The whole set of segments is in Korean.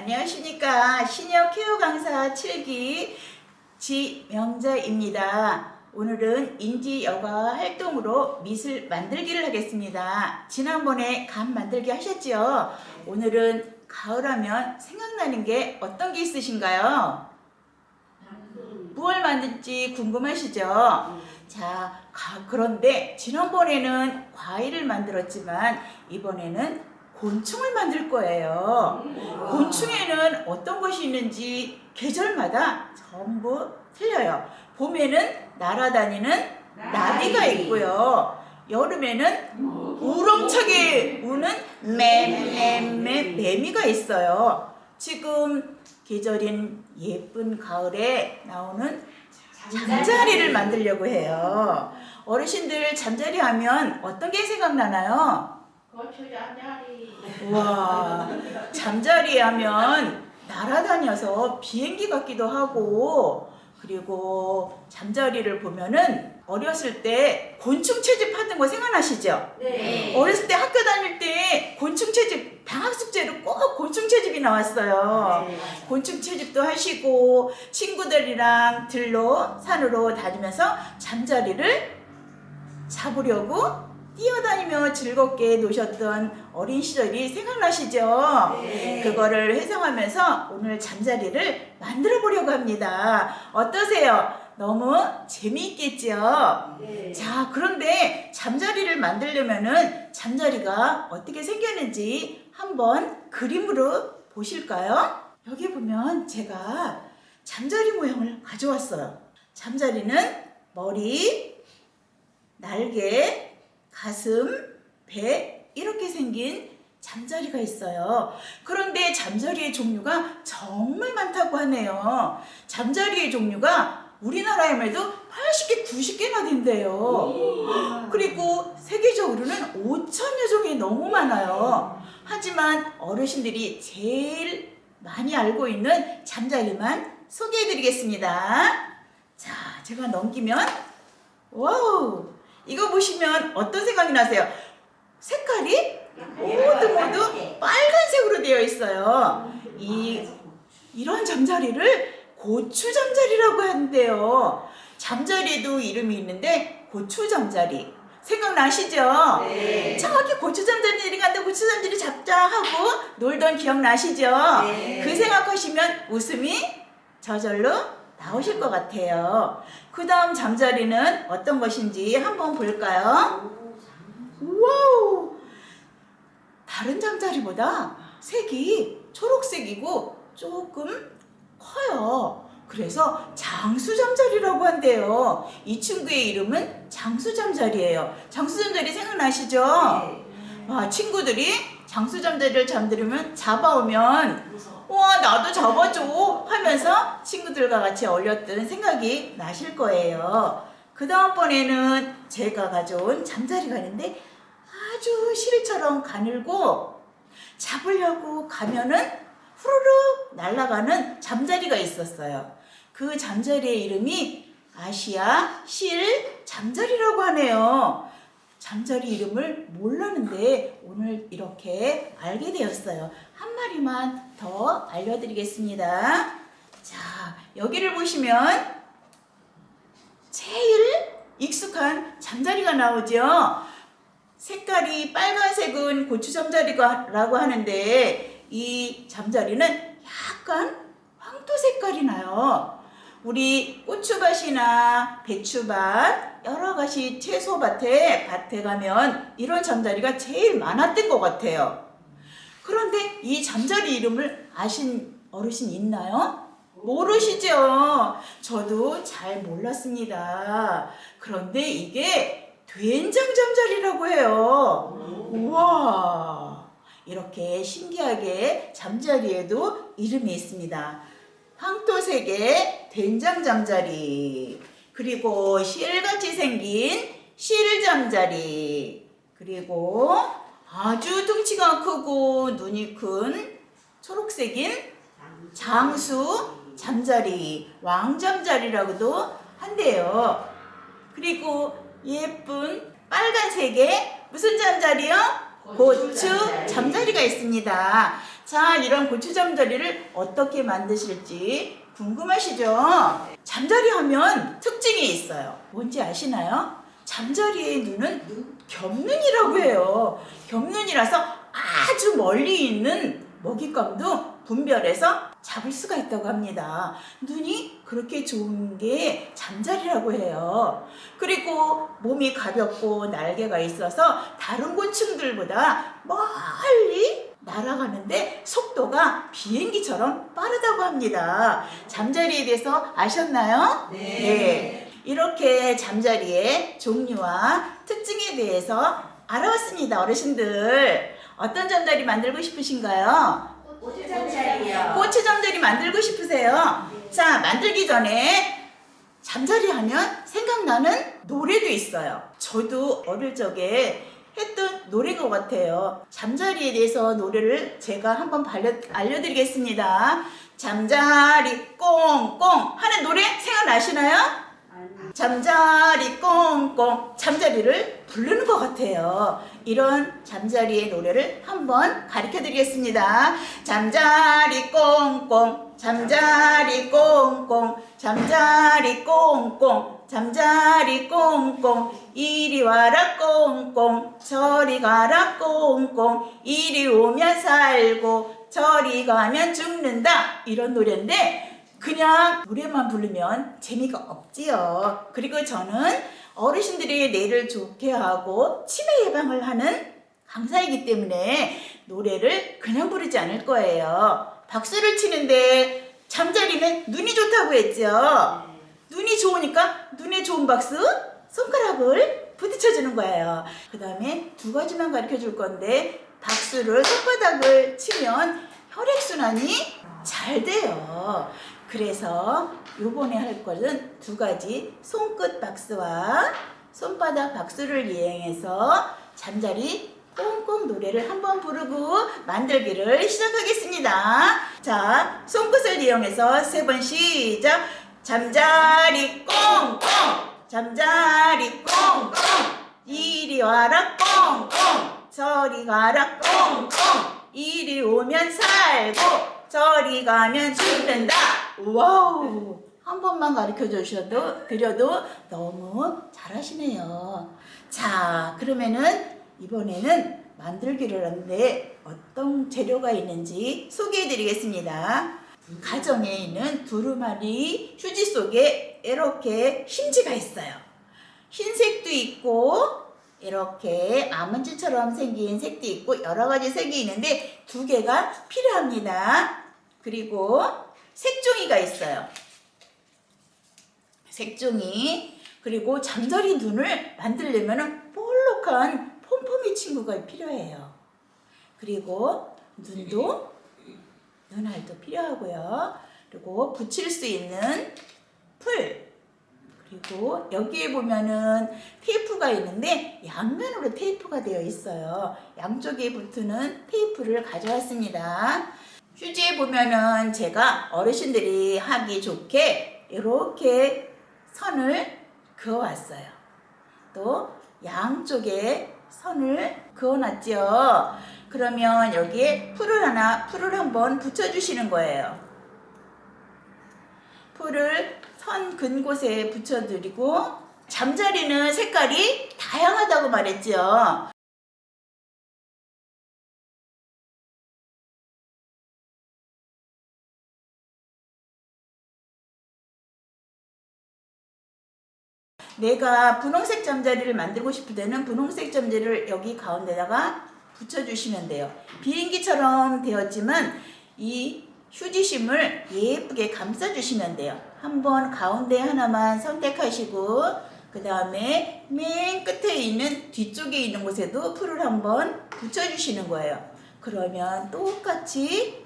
안녕하십니까. 시니어 케어 강사 7기 지명자입니다. 오늘은 인지 여가 활동으로 미술 만들기를 하겠습니다. 지난번에 감 만들기 하셨죠? 오늘은 가을하면 생각나는 게 어떤 게 있으신가요? 무얼 만들지 궁금하시죠? 자, 가- 그런데 지난번에는 과일을 만들었지만 이번에는 곤충을 만들 거예요. 곤충에는 어떤 것이 있는지 계절마다 전부 틀려요. 봄에는 날아다니는 나비가 있고요. 여름에는 우렁차게 우는 맴맴매 매미가 있어요. 지금 계절인 예쁜 가을에 나오는 잠자리를 만들려고 해요. 어르신들 잠자리 하면 어떤 게 생각나나요? 잠자리 와, 잠자리 하면 날아다녀서 비행기 같기도 하고, 그리고 잠자리를 보면은 어렸을 때 곤충 채집하던 거 생각나시죠? 네. 어렸을 때 학교 다닐 때 곤충 채집, 방학 숙제로 꼭 곤충 채집이 나왔어요. 곤충 채집도 하시고, 친구들이랑 들로, 산으로 다니면서 잠자리를 잡으려고 뛰어다니며 즐겁게 노셨던 어린 시절이 생각나시죠? 네. 그거를 회상하면서 오늘 잠자리를 만들어 보려고 합니다. 어떠세요? 너무 재미있겠죠? 네. 자, 그런데 잠자리를 만들려면은 잠자리가 어떻게 생겼는지 한번 그림으로 보실까요? 여기 보면 제가 잠자리 모양을 가져왔어요. 잠자리는 머리, 날개, 가슴, 배 이렇게 생긴 잠자리가 있어요. 그런데 잠자리의 종류가 정말 많다고 하네요. 잠자리의 종류가 우리나라에만 해도 80개, 90개나 된대요. 그리고 세계적으로는 5천여 종이 너무 많아요. 하지만 어르신들이 제일 많이 알고 있는 잠자리만 소개해드리겠습니다. 자, 제가 넘기면 와우! 이거 보시면 어떤 생각이 나세요? 색깔이 모두 모두 빨간색으로 되어 있어요. 이 이런 잠자리를 고추 잠자리라고 하는데요. 잠자리에도 이름이 있는데 고추 잠자리 생각나시죠? 네. 저기 고추 잠자리 간다 고추 잠자리 잡자 하고 놀던 기억 나시죠? 네. 그 생각하시면 웃음이 저절로 나오실 것 같아요. 그 다음 잠자리는 어떤 것인지 한번 볼까요? 와우! 다른 잠자리보다 색이 초록색이고 조금 커요. 그래서 장수잠자리라고 한대요. 이 친구의 이름은 장수잠자리예요. 장수잠자리 생각나시죠? 와, 친구들이 장수잠자리를 잠들으면 잡아오면 와 나도 잡아줘 하면서 친구들과 같이 어울렸던 생각이 나실 거예요. 그 다음번에는 제가 가져온 잠자리가 있는데 아주 실처럼 가늘고 잡으려고 가면은 후루룩 날아가는 잠자리가 있었어요. 그 잠자리의 이름이 아시아 실 잠자리라고 하네요. 잠자리 이름을 몰랐는데 오늘 이렇게 알게 되었어요. 한 마리만 더 알려드리겠습니다. 자, 여기를 보시면 제일 익숙한 잠자리가 나오죠. 색깔이 빨간색은 고추 잠자리라고 하는데 이 잠자리는 약간 황토 색깔이 나요. 우리 고추밭이나 배추밭 여러 가지 채소밭에 밭에 가면 이런 잠자리가 제일 많았던 것 같아요. 그런데 이 잠자리 이름을 아신 어르신 있나요? 모르시죠? 저도 잘 몰랐습니다. 그런데 이게 된장 잠자리라고 해요. 우와! 이렇게 신기하게 잠자리에도 이름이 있습니다. 황토색의 된장 잠자리, 그리고 실같이 생긴 실 잠자리, 그리고 아주 덩치가 크고 눈이 큰 초록색인 장수 잠자리, 왕잠자리라고도 한대요. 그리고 예쁜 빨간색의 무슨 잠자리요? 고추 잠자리가 있습니다. 자, 이런 고추 잠자리를 어떻게 만드실지 궁금하시죠? 잠자리 하면 특징이 있어요. 뭔지 아시나요? 잠자리의 눈은 겹눈이라고 해요. 겹눈이라서 아주 멀리 있는 먹잇감도 분별해서 잡을 수가 있다고 합니다. 눈이 그렇게 좋은 게 잠자리라고 해요. 그리고 몸이 가볍고 날개가 있어서 다른 곤충들보다 멀리 날아가는데 속도가 비행기처럼 빠르다고 합니다. 잠자리에 대해서 아셨나요? 네. 이렇게 잠자리의 종류와 특징에 대해서 알아봤습니다, 어르신들. 어떤 잠자리 만들고 싶으신가요? 고추 잠자리요. 고추 잠자리 만들고 싶으세요? 자, 만들기 전에 잠자리 하면 생각나는 노래도 있어요. 저도 어릴 적에 했던 노래인 것 같아요. 잠자리에 대해서 노래를 제가 한번 발려, 알려드리겠습니다. 잠자리 꽁꽁 하는 노래 생각나시나요? 잠자리 꽁꽁 잠자리를 부르는 것 같아요. 이런 잠자리의 노래를 한번 가르쳐 드리겠습니다. 잠자리 꽁꽁 잠자리 꽁꽁 잠자리 꽁꽁 잠자리 꽁꽁 이리 와라 꽁꽁 저리 가라 꽁꽁 이리 오면 살고 저리 가면 죽는다 이런 노래인데 그냥 노래만 부르면 재미가 없지요. 그리고 저는 어르신들이 뇌를 좋게 하고 치매 예방을 하는 강사이기 때문에 노래를 그냥 부르지 않을 거예요. 박수를 치는데 잠자리는 눈이 좋다고 했죠. 눈이 좋으니까 눈에 좋은 박수 손가락을 부딪혀 주는 거예요. 그 다음에 두 가지만 가르쳐 줄 건데 박수를 손바닥을 치면 혈액순환이 잘 돼요. 그래서 요번에 할 것은 두 가지 손끝 박수와 손바닥 박수를 이용해서 잠자리 꽁꽁 노래를 한번 부르고 만들기를 시작하겠습니다. 자, 손끝을 이용해서 세 번 시작. 잠자리 꽁꽁. 잠자리 꽁꽁. 이리 와라 꽁꽁. 저리 가라 꽁꽁. 이리 오면 살고 저리 가면 죽는다. 와우. 한 번만 가르쳐 주셔도 드려도 너무 잘하시네요. 자 그러면은 이번에는 만들기를 하는데 어떤 재료가 있는지 소개해 드리겠습니다 가정에 있는 두루마리 휴지 속에 이렇게 심지가 있어요. 흰색도 있고 이렇게 아몬드처럼 생긴 색도 있고 여러 가지 색이 있는데 두 개가 필요합니다. 그리고 색종이가 있어요. 색종이 그리고 잠자리 눈을 만들려면 볼록한 폼폼이 친구가 필요해요. 그리고 눈도 눈알도 필요하고요. 그리고 붙일 수 있는 풀 그리고 여기에 보면은 테이프가 있는데 양면으로 테이프가 되어 있어요. 양쪽에 붙는 테이프를 가져왔습니다. 휴지에 보면은 제가 어르신들이 하기 좋게 이렇게 선을 그어왔어요. 또 양쪽에 선을 그어놨죠. 그러면 여기에 풀을 하나, 풀을 한번 붙여주시는 거예요. 풀을 선 근 곳에 붙여드리고 잠자리는 색깔이 다양하다고 말했죠. 내가 분홍색 잠자리를 만들고 싶을 때는 분홍색 잠자리를 여기 가운데다가 붙여주시면 돼요. 비행기처럼 되었지만 이 휴지심을 예쁘게 감싸주시면 돼요. 한번 가운데 하나만 선택하시고 그 다음에 맨 끝에 있는 뒤쪽에 있는 곳에도 풀을 한번 붙여주시는 거예요. 그러면 똑같이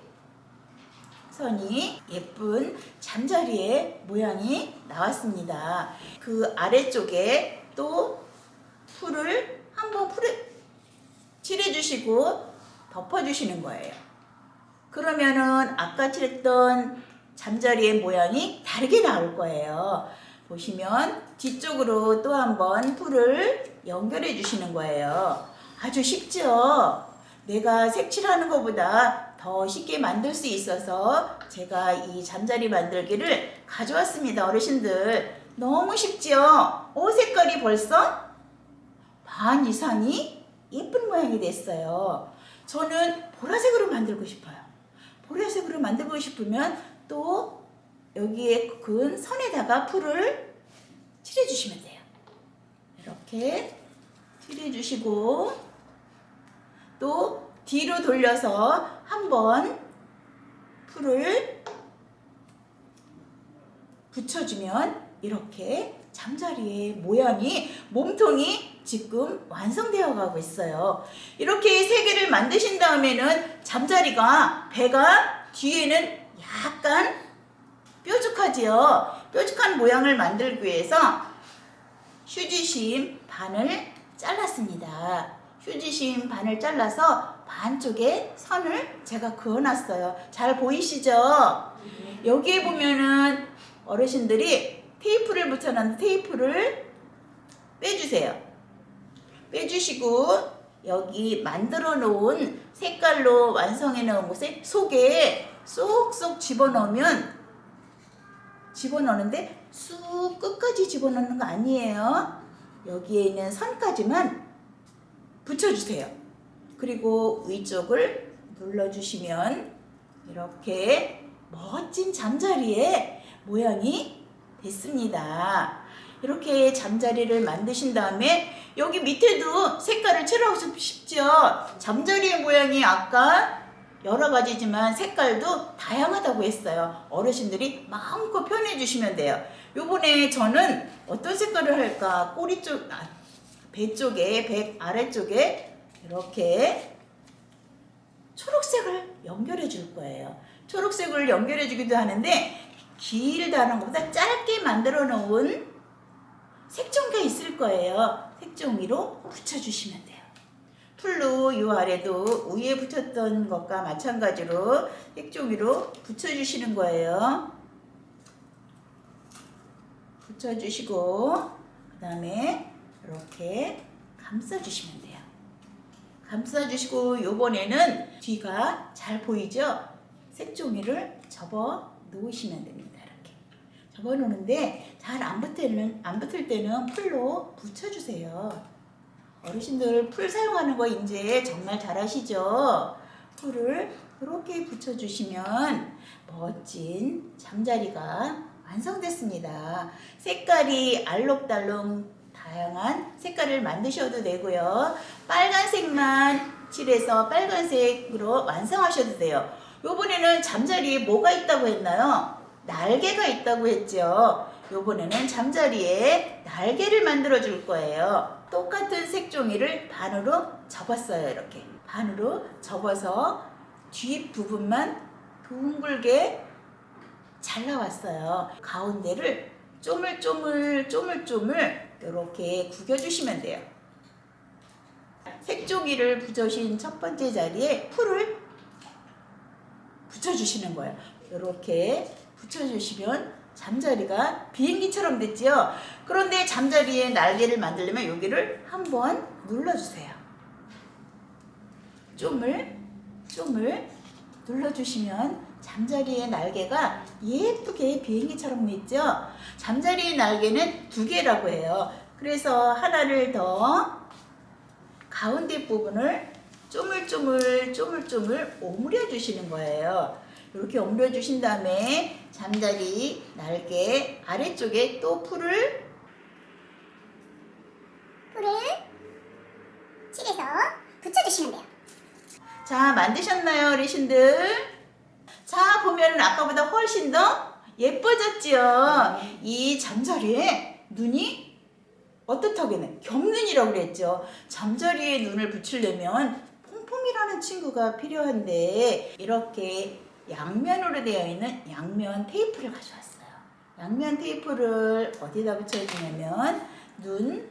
선이 예쁜 잠자리의 모양이 나왔습니다. 그 아래쪽에 또 풀을 한번 풀을 칠해주시고 덮어주시는 거예요. 그러면은 아까 칠했던 잠자리의 모양이 다르게 나올 거예요. 보시면 뒤쪽으로 또 한번 풀을 연결해 주시는 거예요. 아주 쉽죠? 내가 색칠하는 것보다 더 쉽게 만들 수 있어서 제가 이 잠자리 만들기를 가져왔습니다. 어르신들. 너무 쉽지요? 옷 색깔이 벌써 반 이상이 예쁜 모양이 됐어요. 저는 보라색으로 만들고 싶어요. 보라색으로 만들고 싶으면 또 여기에 근 선에다가 풀을 칠해주시면 돼요. 이렇게 칠해주시고 또 뒤로 돌려서 한번 풀을 붙여주면 이렇게 잠자리의 모양이 몸통이 지금 완성되어 가고 있어요. 이렇게 세 개를 만드신 다음에는 잠자리가 배가 뒤에는 약간 뾰족하지요. 뾰족한 모양을 만들기 위해서 휴지심 반을 잘랐습니다. 휴지심 반을 잘라서 반쪽에 선을 제가 그어놨어요. 잘 보이시죠? 여기에 보면은 어르신들이 테이프를 붙여놨는 테이프를 빼주세요. 빼주시고 여기 만들어 놓은 색깔로 완성해 놓은 곳에 속에 쏙쏙 집어넣으면 집어넣는데 쑥 끝까지 집어넣는 거 아니에요. 여기에 있는 선까지만 붙여주세요. 그리고 위쪽을 눌러주시면 이렇게 멋진 잠자리의 모양이 됐습니다. 이렇게 잠자리를 만드신 다음에 여기 밑에도 색깔을 칠하고 싶죠? 잠자리의 모양이 아까 여러 가지지만 색깔도 다양하다고 했어요. 어르신들이 마음껏 표현해 주시면 돼요. 요번에 저는 어떤 색깔을 할까? 꼬리 쪽, 아, 배 쪽에, 배 아래쪽에 이렇게 초록색을 연결해 줄 거예요. 초록색을 연결해 주기도 하는데 길다는 것보다 짧게 만들어 놓은 색종이가 있을 거예요. 색종이로 붙여주시면 돼요. 풀로 이 아래도 위에 붙였던 것과 마찬가지로 색종이로 붙여주시는 거예요. 붙여주시고 그 다음에 이렇게 감싸주시면 돼요. 감싸주시고 요번에는 뒤가 잘 보이죠? 색종이를 접어 놓으시면 됩니다. 이렇게 접어 놓는데 잘 안 붙을 안 붙을 때는 풀로 붙여주세요. 어르신들 풀 사용하는 거 이제 정말 잘하시죠? 풀을 이렇게 붙여주시면 멋진 잠자리가 완성됐습니다. 색깔이 알록달록 다양한 색깔을 만드셔도 되고요. 빨간색만 칠해서 빨간색으로 완성하셔도 돼요. 요번에는 잠자리에 뭐가 있다고 했나요? 날개가 있다고 했죠. 요번에는 잠자리에 날개를 만들어 줄 거예요. 똑같은 색종이를 반으로 접었어요. 이렇게 반으로 접어서 뒷 부분만 둥글게 잘라왔어요. 가운데를 쪼물쪼물 쪼물쪼물 이렇게 구겨주시면 돼요. 색종이를 붙여신 첫 번째 자리에 풀을 붙여주시는 거예요. 이렇게 붙여주시면 잠자리가 비행기처럼 됐지요. 그런데 잠자리에 날개를 만들려면 여기를 한번 눌러주세요. 쪼물, 쪼물 눌러주시면 잠자리의 날개가 예쁘게 비행기처럼 있죠. 잠자리의 날개는 두 개라고 해요. 그래서 하나를 더 가운데 부분을 쪼물쪼물 쪼물쪼물 오므려 주시는 거예요. 이렇게 오므려 주신 다음에 잠자리 날개 아래쪽에 또 풀을 풀을 칠해서 붙여주시면 돼요. 자 만드셨나요 어르신들? 자 보면 아까보다 훨씬 더 예뻐졌지요. 이 잠자리에 눈이 어떻다고는 겹눈이라고 그랬죠. 잠자리에 눈을 붙이려면 폼폼이라는 친구가 필요한데 이렇게 양면으로 되어 있는 양면 테이프를 가져왔어요. 양면 테이프를 어디다 붙여주냐면 눈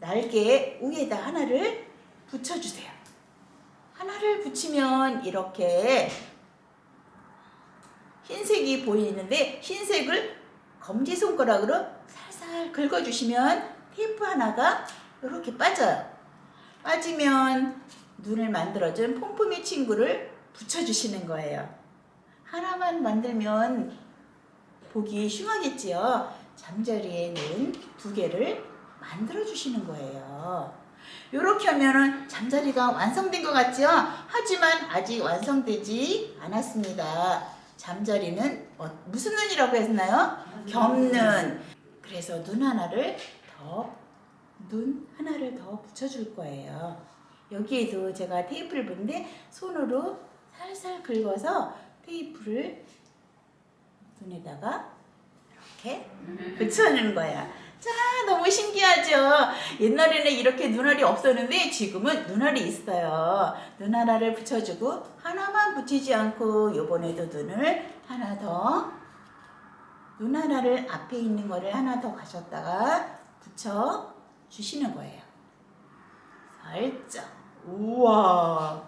날개 위에다 하나를 붙여주세요. 하나를 붙이면 이렇게 흰색이 보이는데 흰색을 검지손가락으로 살살 긁어주시면 테이프 하나가 이렇게 빠져요. 빠지면 눈을 만들어준 폼폼이 친구를 붙여주시는 거예요. 하나만 만들면 보기 흉하겠지요. 잠자리에 눈두 개를 만들어 주시는 거예요. 이렇게 하면은 잠자리가 완성된 것 같죠? 하지만 아직 완성되지 않았습니다. 잠자리는 어, 무슨 눈이라고 했나요? 겹눈. 그래서 눈 하나를 더, 눈 하나를 더 붙여줄 거예요. 여기에도 제가 테이프를 붙는데 손으로 살살 긁어서 테이프를 눈에다가 이렇게 붙여주는 거야. 자, 너무 신기하죠? 옛날에는 이렇게 눈알이 없었는데 지금은 눈알이 있어요. 눈 하나를 붙여주고 하나만 붙이지 않고 요번에도 눈을 하나 더, 눈 하나를 앞에 있는 거를 하나 더 가셨다가 붙여 주시는 거예요. 살짝. 우와.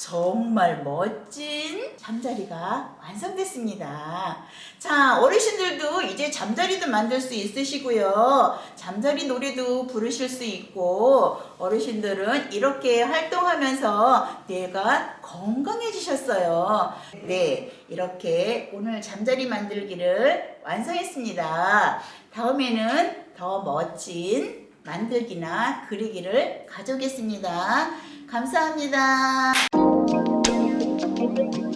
정말 멋진 잠자리가 완성됐습니다. 자, 어르신들도 이제 잠자리도 만들 수 있으시고요. 잠자리 노래도 부르실 수 있고, 어르신들은 이렇게 활동하면서 뇌가 건강해지셨어요. 네, 이렇게 오늘 잠자리 만들기를 완성했습니다. 다음에는 더 멋진 만들기나 그리기를 가져오겠습니다. 감사합니다. Thank you.